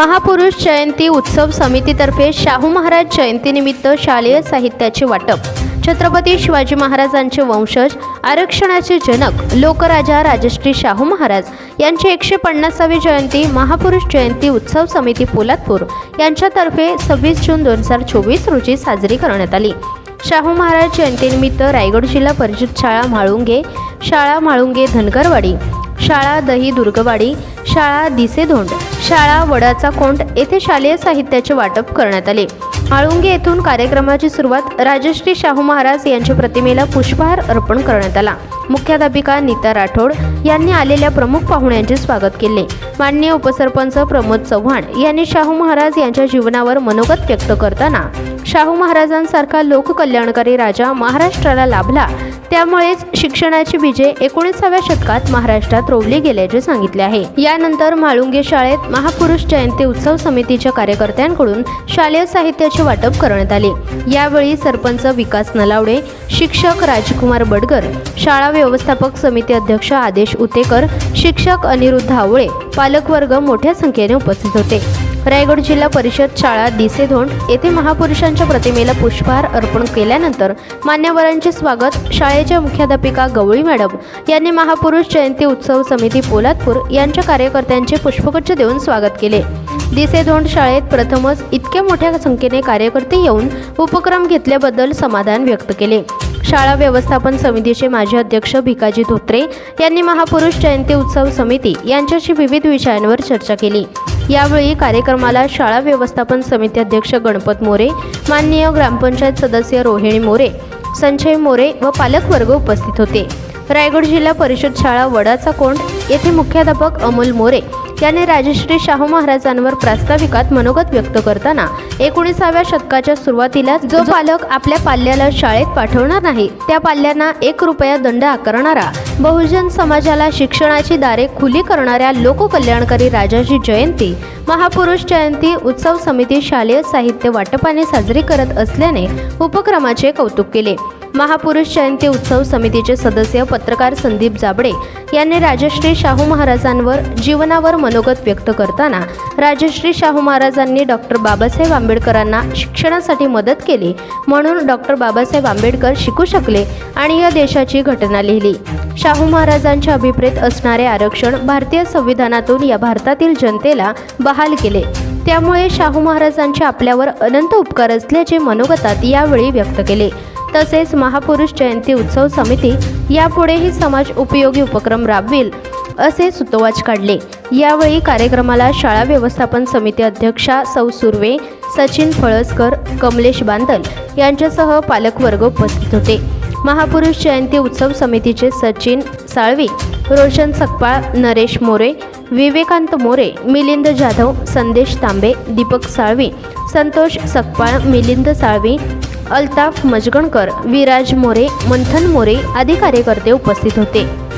महापुरुष जयंती उत्सव समितीतर्फे शाहू महाराज जयंतीनिमित्त शालेय साहित्याचे वाटप. छत्रपती शिवाजी महाराजांचे वंशज आरक्षणाचे जनक लोकराजा राजश्री शाहू महाराज यांची एकशे पन्नासावी जयंती महापुरुष जयंती उत्सव समिती पोलादपूर यांच्यातर्फे सव्वीस जून दोन हजार चोवीस रोजी साजरी करण्यात आली. शाहू महाराज जयंतीनिमित्त रायगड जिल्हा परिषद शाळा म्हाळुंगे शाळा म्हाळुंगे धनगरवाडी शाळा दही दुर्गवाडी शाळा दिसेधोंड शाळा वडाचा कोंड येथे शालेय साहित्याचे वाटप करण्यात आले. आळुंगे येथून कार्यक्रमाची सुरुवात राजश्री शाहू महाराज यांच्या प्रतिमेला पुष्पहार अर्पण करण्यात आला. मुख्याध्यापिका नीता राठोड यांनी आलेल्या प्रमुख पाहुण्यांचे स्वागत केले. माननीय उपसरपंच प्रमोद चव्हाण यांनी शाहू महाराज यांच्या जीवनावर मनोगत व्यक्त करताना शाहू महाराजांसारखा लोककल्याणकारी राजा महाराष्ट्राला लाभला. त्यामुळेच शिक्षणाची बीजे एकोणीसाव्या शतकात महाराष्ट्रात रोवली गेल्याचे सांगितले आहे. यानंतर म्हाळुंगे शाळेत महापुरुष जयंती उत्सव समितीच्या कार्यकर्त्यांकडून शालेय साहित्याचे वाटप करण्यात आले. यावेळी सरपंच विकास नलावडे शिक्षक राजकुमार बडगर शाळा व्यवस्थापक समिती अध्यक्ष आदेश उतेकर शिक्षक अनिरुद्ध आवळे पालकवर्ग मोठ्या संख्येने उपस्थित होते. रायगड जिल्हा परिषद शाळा दिसेधोंड येथे महापुरुषांच्या प्रतिमेला पुष्पहार अर्पण केल्यानंतर मान्यवरांचे स्वागत. शाळेच्या मुख्याध्यापिका गवळी मॅडम यांनी महापुरुष जयंती उत्सव समिती पोलादपूर यांच्या कार्यकर्त्यांचे पुष्पगुच्छ देऊन स्वागत केले. दिसेधोंड शाळेत प्रथमच इतक्या मोठ्या संख्येने कार्यकर्ते येऊन उपक्रम घेतल्याबद्दल समाधान व्यक्त केले. शाळा व्यवस्थापन समितीचे माजी अध्यक्ष भिकाजी धोत्रे यांनी महापुरुष जयंती उत्सव समिती यांच्याशी विविध विषयांवर चर्चा केली. यावेळी कार्यक्रमाला शाळा व्यवस्थापन समिती अध्यक्ष गणपत मोरे माननीय ग्रामपंचायत सदस्य रोहिणी मोरे संजय मोरे व पालकवर्ग उपस्थित होते. रायगड जिल्हा परिषद शाळा वडाचा कोंड येथे मुख्याध्यापक अमोल मोरे यांनी राजश्री शाहू महाराजांवर प्रास्ताविकात मनोगत व्यक्त करताना एकोणीसाव्या शतकाच्या सुरुवातीला जो पालक आपल्या पाल्याला शाळेत पाठवणार नाही त्या पाल्यांना एक रुपया दंड आकारणारा बहुजन समाजाला शिक्षणाची दारे खुली करणाऱ्या लोककल्याणकारी राजाची जयंती महापुरुष जयंती उत्सव समिती शालेय साहित्य वाटपाने साजरी करत असल्याने उपक्रमाचे कौतुक केले. महापुरुष जयंती उत्सव समितीचे सदस्य पत्रकार संदीप जाबडे यांनी राजश्री शाहू महाराजांवर जीवनावर मनोगत व्यक्त करताना राजश्री शाहू महाराजांनी डॉक्टर बाबासाहेब आंबेडकरांना शिक्षणासाठी मदत केली म्हणून डॉक्टर बाबासाहेब आंबेडकर शिकू शकले आणि या देशाची घटना लिहिली. शाहू महाराजांच्या अभिप्रेत असणारे आरक्षण भारतीय संविधानातून या भारतातील जनतेला बहाल केले. त्यामुळे शाहू महाराजांचे आपल्यावर अनंत उपकार असल्याचे मनोगतात यावेळी व्यक्त केले. तसेच महापुरुष जयंती उत्सव समिती यापुढेही समाज उपयोगी उपक्रम राबविल असे सुतोवाच काढले. यावेळी कार्यक्रमाला शाळा व्यवस्थापन समिती अध्यक्षा सौ सुर्वे सचिन फळसकर कमलेश बांदल यांच्यासह पालकवर्ग उपस्थित होते. महापुरुष जयंती उत्सव समितीचे सचिन साळवी रोशन सकपाळ नरेश मोरे विवेकांत मोरे मिलिंद जाधव संदेश तांबे दीपक साळवी संतोष सकपाळ मिलिंद साळवी अल्ताफ मजगणकर विराज मोरे मंथन मोरे आदी कार्यकर्ते उपस्थित होते.